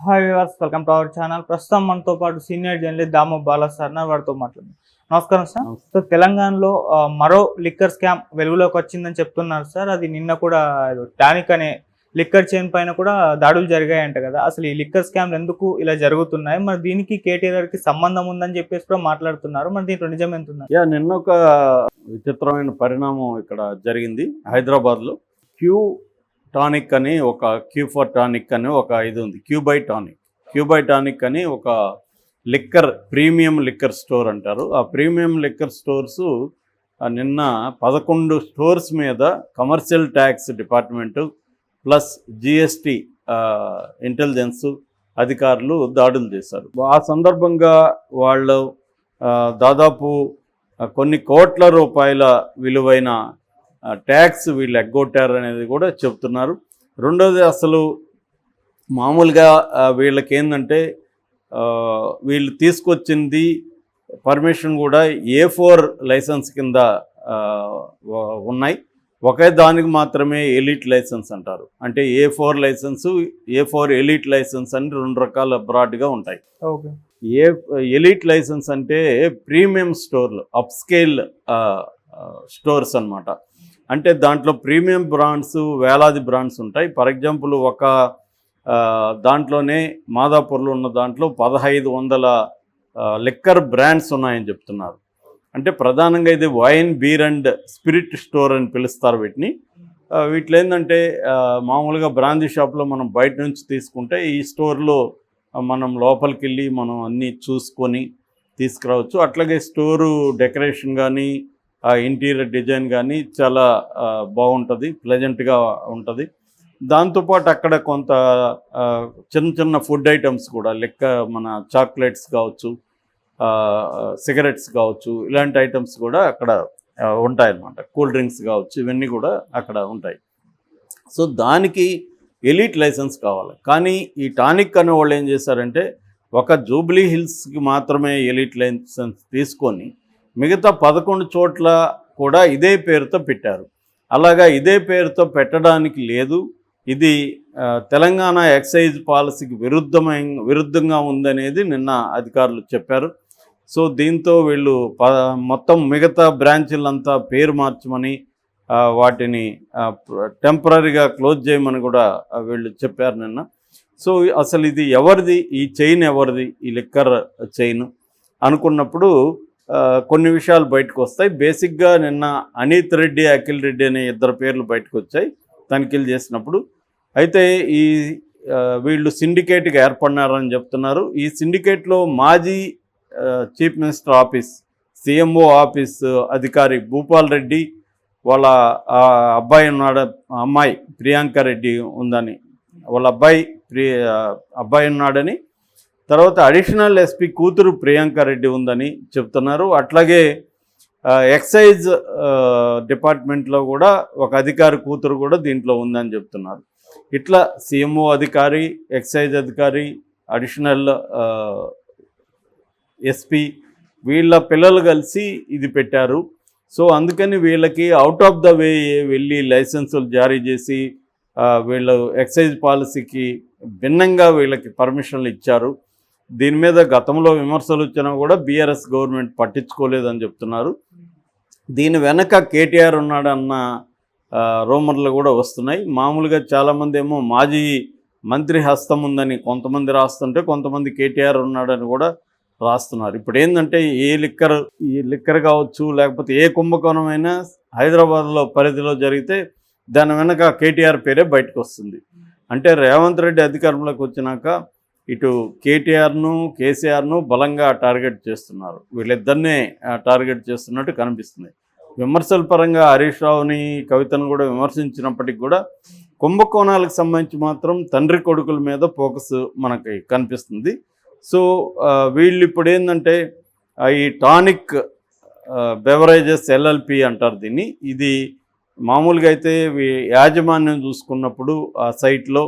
Hi viewers welcome to our channel ప్రస్తుతం మనతో పాటు senior journalist Damu Bala sir నా వారితో మాట్లాడుతున్నాం నమస్కారం సార్ సో తెలంగాణలో మరో లిక్కర్ స్కామ్ వెలుగులోకి వచ్చిందని చెప్తున్నారు సార్ అది నిన్న కూడా టానిక్ అనే లిక్కర్ చైన్ పైన కూడా దాడులు జరిగాయంట కదా. అసలు ఈ లిక్కర్ స్కామ్లు ఎందుకు ఇలా జరుగుతున్నాయి? మరి దీనికి కేటీఆర్కి సంబంధం ఉందని చెప్పేసి కూడా మాట్లాడుతున్నారు. మరి దీంట్లో నిజం ఎంత ఉంది యా నిన్న ఒక విచిత్రమైన పరిణామం ఇక్కడ జరిగింది హైదరాబాద్లో. క్యూ టానిక్ అని ఒక క్యూ ఫర్ టానిక్ అని ఒక ఇది ఉంది. క్యూబై టానిక్. క్యూబై టానిక్ అని ఒక లిక్కర్ ప్రీమియం లిక్కర్ స్టోర్ అంటారు. ఆ ప్రీమియం లిక్కర్ స్టోర్స్ నిన్న పదకొండు స్టోర్స్ మీద commercial tax department plus GST intelligence అధికారులు దాడులు చేశారు. ఆ సందర్భంగా వాళ్ళు దాదాపు కొన్ని కోట్ల రూపాయల విలువైన ట్యాక్స్ వీళ్ళు ఎగ్గొట్టారు అనేది కూడా చెప్తున్నారు. రెండోది అసలు మామూలుగా వీళ్ళకి ఏంటంటే వీళ్ళు తీసుకొచ్చింది పర్మిషన్ కూడా ఏ ఫోర్ లైసెన్స్ కింద ఉన్నాయి. ఒకే దానికి మాత్రమే ఎలిట్ లైసెన్స్ అంటారు. అంటే A four license A four elite license అని రెండు రకాల బ్రాడ్గా ఉంటాయి. ఓకే. ఏ ఎలిట్ లైసెన్స్ అంటే ప్రీమియం స్టోర్లు అప్ స్కేల్ స్టోర్స్ అన్నమాట. అంటే దాంట్లో ప్రీమియం బ్రాండ్స్ వేలాది బ్రాండ్స్ ఉంటాయి. ఫర్ ఎగ్జాంపుల్ ఒక దాంట్లోనే మాదాపూర్లో ఉన్న దాంట్లో పదహైదు వందల లిక్కర్ బ్రాండ్స్ ఉన్నాయని చెప్తున్నారు. అంటే ప్రధానంగా ఇది wine beer and spirit store అని పిలుస్తారు వీటిని. వీటిలో ఏంటంటే మామూలుగా బ్రాందీ షాప్లో మనం బయట నుంచి తీసుకుంటే ఈ స్టోర్లో మనం లోపలికి వెళ్ళి మనం అన్నీ చూసుకొని తీసుకురావచ్చు. అట్లాగే స్టోరు డెకరేషన్ కానీ ఆ ఇంటీరియర్ డిజైన్ కానీ చాలా బాగుంటుంది ప్లెజెంట్గా ఉంటుంది. దాంతోపాటు అక్కడ కొంత చిన్న చిన్న ఫుడ్ ఐటమ్స్ కూడా లెక్క మన చాక్లెట్స్ కావచ్చు సిగరెట్స్ కావచ్చు ఇలాంటి ఐటమ్స్ కూడా అక్కడ ఉంటాయన్నమాట. కూల్ డ్రింక్స్ కావచ్చు ఇవన్నీ కూడా అక్కడ ఉంటాయి. సో దానికి ఎలీట్ లైసెన్స్ కావాలి. కానీ ఈ టానిక్ అనే వాళ్ళు ఏం చేశారంటే ఒక జూబ్లీ హిల్స్కి మాత్రమే ఎలీట్ లైసెన్స్ తీసుకొని మిగతా పదకొండు చోట్ల కూడా ఇదే పేరుతో పెట్టారు. అలాగా ఇదే పేరుతో పెట్టడానికి లేదు. ఇది తెలంగాణ ఎక్సైజ్ పాలసీకి విరుద్ధమై విరుద్ధంగా ఉందనేది నిన్న అధికారులు చెప్పారు. సో దీంతో వీళ్ళు ప మొత్తం మిగతా బ్రాంచీలంతా పేరు మార్చమని వాటిని టెంపరీగా క్లోజ్ చేయమని కూడా వీళ్ళు చెప్పారు నిన్న. సో అసలు ఇది ఎవరిది? ఈ చైన్ ఎవరిది? ఈ లిక్కర్ చైన్ అనుకున్నప్పుడు కొన్ని విషయాలు బయటకు వస్తాయి. బేసిక్గా నిన్న అనీత్ రెడ్డి అఖిల్ రెడ్డి అనే ఇద్దరు పేర్లు బయటకు వచ్చాయి తనిఖీలు చేసినప్పుడు. అయితే ఈ వీళ్ళు సిండికేట్గా ఏర్పడినారని చెప్తున్నారు. ఈ సిండికేట్లో మాజీ chief minister office CMO office అధికారి భూపాల్ రెడ్డి వాళ్ళ అబ్బాయి ఉన్నాడు అమ్మాయి ప్రియాంక రెడ్డి ఉందని వాళ్ళ అబ్బాయి ప్రి అబ్బాయి ఉన్నాడని తర్వాత అడిషనల్ ఎస్పీ కూతురు ప్రియాంక రెడ్డి ఉందని చెప్తున్నారు. అట్లాగే ఎక్సైజ్ డిపార్ట్మెంట్లో కూడా ఒక అధికారి కూతురు కూడా దీంట్లో ఉందని చెప్తున్నారు. ఇట్లా సీఎంఓ అధికారి ఎక్సైజ్ అధికారి అడిషనల్ ఎస్పీ వీళ్ళ పిల్లలు కలిసి ఇది పెట్టారు. సో అందుకని వీళ్ళకి అవుట్ ఆఫ్ ద వే వెళ్ళి లైసెన్సులు జారీ చేసి వీళ్ళు ఎక్సైజ్ పాలసీకి భిన్నంగా వీళ్ళకి పర్మిషన్లు ఇచ్చారు. దీని మీద గతంలో విమర్శలు వచ్చినా కూడా బీఆర్ఎస్ గవర్నమెంట్ పట్టించుకోలేదని చెప్తున్నారు. దీని వెనక కేటీఆర్ ఉన్నాడన్న రూమర్లు కూడా వస్తున్నాయి. మామూలుగా చాలామంది ఏమో మాజీ మంత్రి హస్తం ఉందని కొంతమంది రాస్తుంటే కొంతమంది కేటీఆర్ ఉన్నాడని కూడా రాస్తున్నారు. ఇప్పుడు ఏంటంటే ఏ లిక్కర్ ఈ లిక్కర్ కావచ్చు లేకపోతే ఏ కుంభకోణమైనా హైదరాబాద్లో పరిధిలో జరిగితే దాని వెనక కేటీఆర్ పేరే బయటకు వస్తుంది. అంటే రేవంత్ రెడ్డి అధికారంలోకి వచ్చినాక ఇటు కేటీఆర్ను కేసీఆర్ను బలంగా టార్గెట్ చేస్తున్నారు. వీళ్ళిద్దరినే టార్గెట్ చేస్తున్నట్టు కనిపిస్తుంది. విమర్శల పరంగా హరీష్ రావుని కవితను కూడా విమర్శించినప్పటికీ కూడా కుంభకోణాలకు సంబంధించి మాత్రం తండ్రి కొడుకుల మీద ఫోకస్ మనకి కనిపిస్తుంది. సో వీళ్ళు ఇప్పుడు ఏంటంటే ఈ టానిక్ బెవరేజెస్ ఎల్ఎల్పి అంటారు దీన్ని. ఇది మామూలుగా అయితే యాజమాన్యం చూసుకున్నప్పుడు ఆ సైట్లో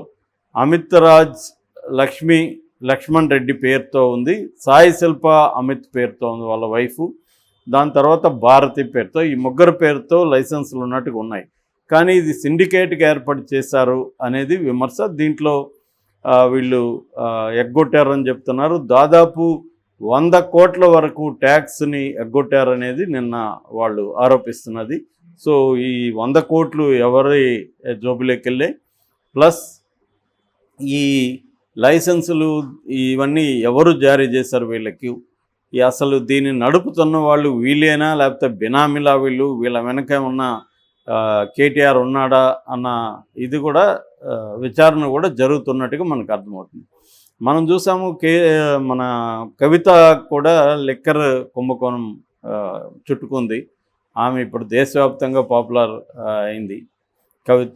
అమిత్ రాజ్ లక్ష్మి లక్ష్మణ్ రెడ్డి పేరుతో ఉంది సాయి శిల్ప అమిత్ పేరుతో ఉంది వాళ్ళ వైఫ్ దాని తర్వాత భారతి పేరుతో ఈ ముగ్గురు పేరుతో లైసెన్సులు ఉన్నట్టుగా ఉన్నాయి. కానీ ఇది సిండికేట్గా ఏర్పాటు చేశారు అనేది విమర్శ. దీంట్లో వీళ్ళు ఎగ్గొట్టారని చెప్తున్నారు. దాదాపు వంద కోట్ల వరకు ట్యాక్స్ని ఎగ్గొట్టారనేది నిన్న వాళ్ళు ఆరోపిస్తున్నది. సో ఈ వంద కోట్లు ఎవరి జోబులోకి వెళ్ళాయి ప్లస్ ఈ లైసెన్సులు ఇవన్నీ ఎవరు జారీ చేశారు వీళ్ళకి? ఈ అసలు దీన్ని నడుపుతున్న వాళ్ళు వీళ్ళేనా? లేకపోతే బినామీలా వీళ్ళు? వీళ్ళ వెనక ఉన్న కేటీఆర్ ఉన్నాడా? అన్న ఇది కూడా విచారణ కూడా జరుగుతున్నట్టుగా మనకు అర్థమవుతుంది. మనం చూసాము కే మన కవిత కూడా లిక్కర్ కుంభకోణం చుట్టుకుంది. ఆమె ఇప్పుడు దేశవ్యాప్తంగా పాపులర్ అయింది. కవిత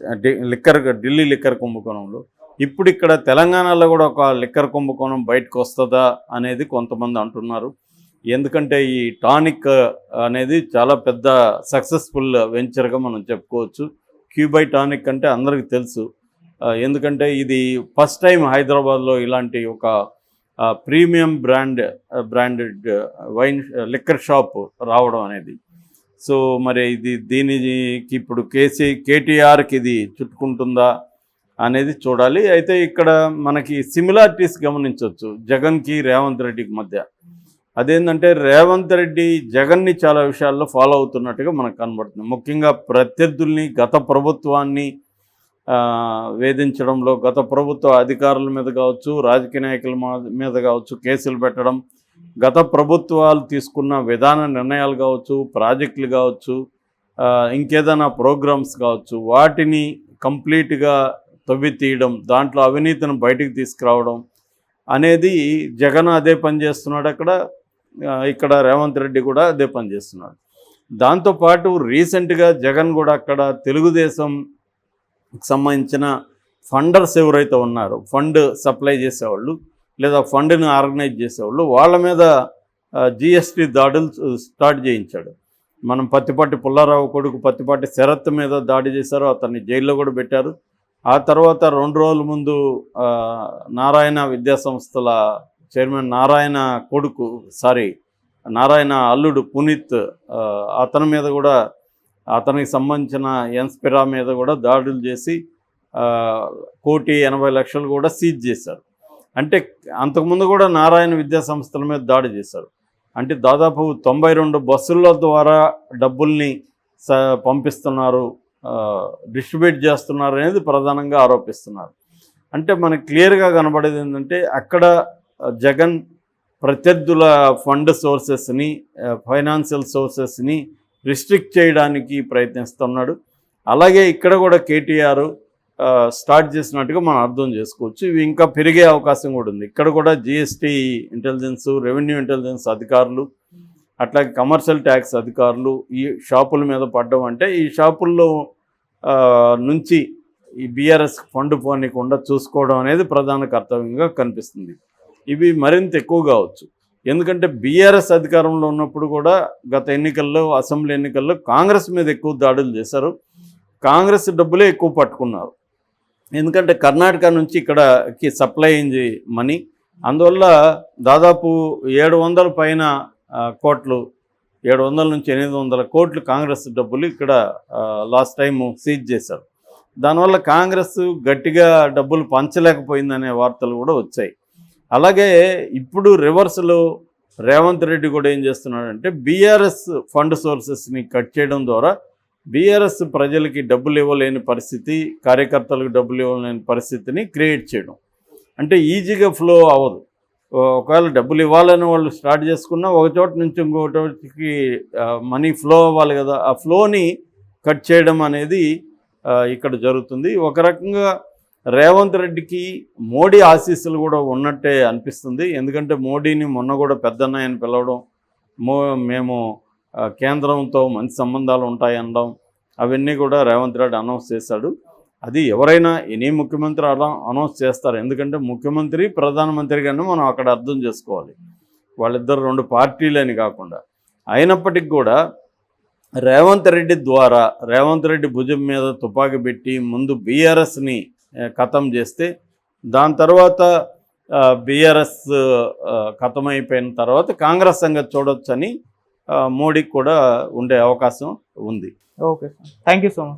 లిక్కర్ ఢిల్లీ లిక్కర్ కుంభకోణంలో. ఇప్పుడు ఇక్కడ తెలంగాణలో కూడా ఒక లిక్కర్ కుంభకోణం బయటకు వస్తుందా అనేది కొంతమంది అంటున్నారు. ఎందుకంటే ఈ టానిక్ అనేది చాలా పెద్ద సక్సెస్ఫుల్ వెంచర్గా మనం చెప్పుకోవచ్చు. క్యూబై టానిక్ అంటే అందరికీ తెలుసు. ఎందుకంటే ఇది ఫస్ట్ టైం హైదరాబాద్లో ఇలాంటి ఒక premium brand branded wine liquor shop రావడం అనేది. సో మరి ఇది దీనికి ఇప్పుడు కేసీ కేటీఆర్కి ఇది చుట్టుకుంటుందా? అనేది చూడాలి. అయితే ఇక్కడ మనకి సిమిలారిటీస్ గమనించవచ్చు. జగన్కి రేవంత్ రెడ్డికి మధ్య. అదేంటంటే రేవంత్ రెడ్డి జగన్ని చాలా విషయాల్లో ఫాలో అవుతున్నట్టుగా మనకు కనబడుతుంది. ముఖ్యంగా ప్రత్యర్థుల్ని గత ప్రభుత్వాన్ని వేధించడంలో గత ప్రభుత్వ అధికారుల మీద కావచ్చు రాజకీయ నాయకుల మా- మీద కావచ్చు కేసులు పెట్టడం గత ప్రభుత్వాలు తీసుకున్న విధాన నిర్ణయాలు కావచ్చు ప్రాజెక్టులు కావచ్చు ఇంకేదైనా ప్రోగ్రామ్స్ కావచ్చు వాటిని కంప్లీట్గా తవ్వి తీయడం దాంట్లో అవినీతిని బయటికి తీసుకురావడం అనేది జగన్ అదే పని చేస్తున్నాడు అక్కడ. ఇక్కడ రేవంత్ రెడ్డి కూడా అదే పని చేస్తున్నాడు. దాంతోపాటు రీసెంట్గా జగన్ కూడా అక్కడ తెలుగుదేశం సంబంధించిన ఫండర్స్ ఎవరైతే ఉన్నారో ఫండ్ సప్లై చేసేవాళ్ళు లేదా ఫండ్ని ఆర్గనైజ్ చేసేవాళ్ళు వాళ్ళ మీద జిఎస్టీ దాడులు స్టార్ట్ చేయించాడు. మనం పత్తిపాటి పుల్లారావు కొడుకు పత్తిపాటి శరత్ మీద దాడి చేశారు అతన్ని జైల్లో కూడా పెట్టారు. ఆ తర్వాత రెండు రోజుల ముందు నారాయణ విద్యా సంస్థల చైర్మన్ నారాయణ కొడుకు సారీ నారాయణ అల్లుడు పునీత్ అతని మీద కూడా అతనికి సంబంధించిన ఎన్స్పిరా మీద కూడా దాడులు చేసి కోటి ఎనభై లక్షలు కూడా సీజ్ చేశారు. అంటే అంతకుముందు కూడా నారాయణ విద్యా సంస్థల మీద దాడి చేశారు. అంటే దాదాపు తొంభై రెండు బస్సుల ద్వారా డబ్బుల్ని స పంపిస్తున్నారు. డిస్ట్రిబ్యూట్ చేస్తున్నారు అనేది ప్రధానంగా ఆరోపిస్తున్నారు. అంటే మనకు క్లియర్గా కనబడేది ఏంటంటే అక్కడ జగన్ ప్రత్యర్థుల ఫండ్ సోర్సెస్ని ఫైనాన్షియల్ సోర్సెస్ని రిస్ట్రిక్ట్ చేయడానికి ప్రయత్నిస్తున్నాడు. అలాగే ఇక్కడ కూడా కేటీఆర్ స్టార్ట్ చేసినట్టుగా మనం అర్థం చేసుకోవచ్చు. ఇవి ఇంకా పెరిగే అవకాశం కూడా ఉంది. ఇక్కడ కూడా జిఎస్టీ ఇంటెలిజెన్స్ రెవెన్యూ ఇంటెలిజెన్స్ అధికారులు అట్లాగే కమర్షియల్ ట్యాక్స్ అధికారులు ఈ షాపుల మీద పడ్డం అంటే ఈ షాపుల్లో నుంచి ఈ బీఆర్ఎస్ ఫండ్ పోనీకుండా చూసుకోవడం అనేది ప్రధాన కర్తవ్యంగా కనిపిస్తుంది. ఇవి మరింత ఎక్కువ కావచ్చు. ఎందుకంటే బీఆర్ఎస్ అధికారంలో ఉన్నప్పుడు కూడా గత ఎన్నికల్లో అసెంబ్లీ ఎన్నికల్లో కాంగ్రెస్ మీద ఎక్కువ దాడులు చేశారు. కాంగ్రెస్ డబ్బులే ఎక్కువ పట్టుకున్నారు. ఎందుకంటే కర్ణాటక నుంచి ఇక్కడకి సప్లై అయింది మనీ. అందువల్ల దాదాపు ఏడు వందల పైన కోట్లు ఏడు వందల నుంచి ఎనిమిది వందల కోట్లు కాంగ్రెస్ డబ్బులు ఇక్కడ లాస్ట్ టైం సీజ్ చేశారు. దానివల్ల కాంగ్రెస్ గట్టిగా డబ్బులు పంచలేకపోయిందనే వార్తలు కూడా వచ్చాయి. అలాగే ఇప్పుడు రివర్స్లో రేవంత్ రెడ్డి కూడా ఏం చేస్తున్నాడంటే బీఆర్ఎస్ ఫండ్ సోర్సెస్ని కట్ చేయడం ద్వారా బీఆర్ఎస్ ప్రజలకి డబ్బులు ఇవ్వలేని పరిస్థితి కార్యకర్తలకు డబ్బులు ఇవ్వలేని పరిస్థితిని క్రియేట్ చేయడం. అంటే ఈజీగా ఫ్లో అవ్వదు. ఒకవేళ డబ్బులు ఇవ్వాలని వాళ్ళు స్టార్ట్ చేసుకున్నా ఒక చోట నుంచి ఇంకో చోటికి మనీ ఫ్లో అవ్వాలి కదా. ఆ ఫ్లోని కట్ చేయడం అనేది ఇక్కడ జరుగుతుంది. ఒక రకంగా రేవంత్ రెడ్డికి మోడీ ఆశీస్సులు కూడా ఉన్నట్టే అనిపిస్తుంది. ఎందుకంటే మోడీని మొన్న కూడా పెద్దన్నయ్యని పిలవడం మో మేము కేంద్రంతో మంచి సంబంధాలు ఉంటాయి అనడం అవన్నీ కూడా రేవంత్ రెడ్డి అనౌన్స్ చేశాడు. అది ఎవరైనా ఎనీ ముఖ్యమంత్రి అలా అనౌన్స్ చేస్తారు. ఎందుకంటే ముఖ్యమంత్రి ప్రధానమంత్రి గారిని మనం అక్కడ అర్థం చేసుకోవాలి. వాళ్ళిద్దరు రెండు పార్టీలని కాకుండా. అయినప్పటికీ కూడా రేవంత్ రెడ్డి ద్వారా రేవంత్ రెడ్డి భుజం మీద తుపాకీ పెట్టి ముందు బీఆర్ఎస్ని ఖతం చేస్తే దాని తర్వాత బీఆర్ఎస్ ఖతం అయిపోయిన తర్వాత కాంగ్రెస్ సంగతి చూడొచ్చని మోడీకి కూడా ఉండే అవకాశం ఉంది. Okay sir. Thank you so much.